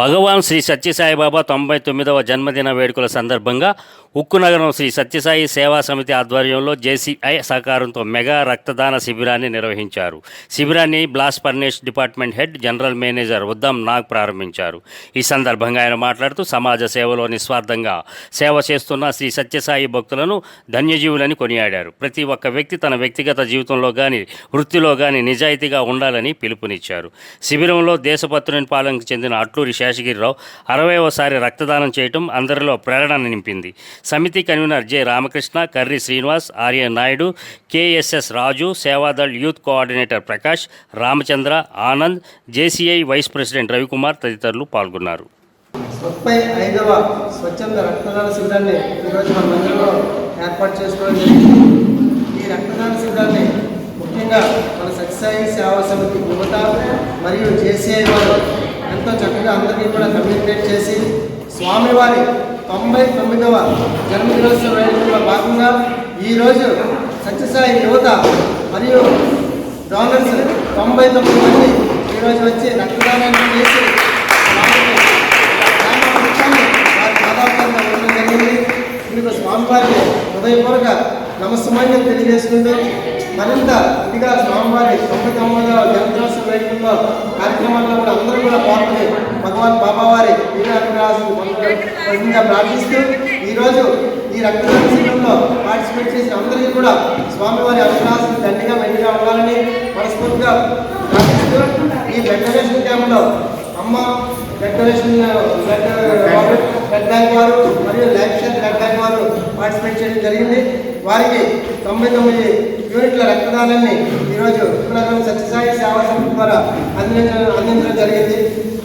భగవాన్ శ్రీ సత్యసాయిబాబా తొంభై తొమ్మిదవ జన్మదిన వేడుకల సందర్భంగా ఉక్కునగరం శ్రీ సత్యసాయి సేవా సమితి ఆధ్వర్యంలో జేసీఐ సహకారంతో మెగా రక్తదాన శిబిరాన్ని నిర్వహించారు. శిబిరాన్ని blast furnace department head general manager Uddam Nag ప్రారంభించారు. ఈ సందర్భంగా ఆయన మాట్లాడుతూ సమాజ సేవలో నిస్వార్థంగా సేవ చేస్తున్న శ్రీ సత్యసాయి భక్తులను ధన్యజీవులని కొనియాడారు. ప్రతి ఒక్క వ్యక్తి తన వ్యక్తిగత జీవితంలో కానీ వృత్తిలో కానీ నిజాయితీగా ఉండాలని పిలుపునిచ్చారు. శిబిరంలో దేశపత్రుని పాలనకు చెందిన అట్లూరి శేషగిరిరావు అరవైవసారి రక్తదానం చేయటం అందరిలో ప్రేరణ నింపింది. సమితి convener J Ramakrishna Karri Srinivas Arya Naidu KSS Raju Sevadal youth coordinator Prakash Ramachandra Anand JCI vice president Ravikumar తదితరులు పాల్గొన్నారు. ముప్పై ఐదవ స్వచ్ఛంద రక్తదాన శిబిరాన్ని ఈరోజు మన మందిరంలో ఏర్పాటు చేసుకోవడం జరిగింది. ఈ రక్తదాన శిబిరాన్ని ముఖ్యంగా మన సత్యసాయి సేవా సమితి యువత మరియు జేసీఐ వారు ఎంతో చక్కగా అందరికీ కూడా కమ్యూనికేట్ చేసి స్వామివారి తొంభై తొమ్మిదవ జన్మదినోత్సవ వేడుకల్లో భాగంగా ఈరోజు సత్యసాయి యువత మరియు డోనర్స్ తొంభై తొమ్మిది మంది ఈరోజు వచ్చి రక్తదానాన్ని చేసి ఇందుకు రామకృష్ణాన్ని హృదయపూర్వక నమస్సుమాన్యం తెలియజేసుకుంటూ మరింత ఇదిగా స్వామివారి తొంభై తొమ్మిదవ జన్మదినోత్సవ కార్యక్రమాల్లో కూడా అందరూ కూడా పాల్గొని భగవాన్ బాబావారి వీరాభిరాజును పొందగా ప్రార్థిస్తూ ఈరోజు ఈ రక్తదాన శిబిరంలో పార్టిసిపేట్ చేసిన అందరికీ కూడా స్వామివారి అభిలాషను దండిగా మెండుగా ఉండాలని మనస్ఫూర్తిగా ప్రార్థిస్తూ ఈ బ్లడ్ డొనేషన్ క్యాంప్లో అమ్మ blood donation blood blood bank వారు మరియు లైఫ్ షేర్ బ్లడ్ బ్యాంక్ వారు పార్టిసిపేట్ చేయడం జరిగింది. వారికి తొంభై తొమ్మిది యూనిట్ల రక్తదానాన్ని ఈరోజు ఉత్తరాఖండ్ సత్యసాయి సేవా సంస్థ ద్వారా అందించడం అందించడం జరిగింది.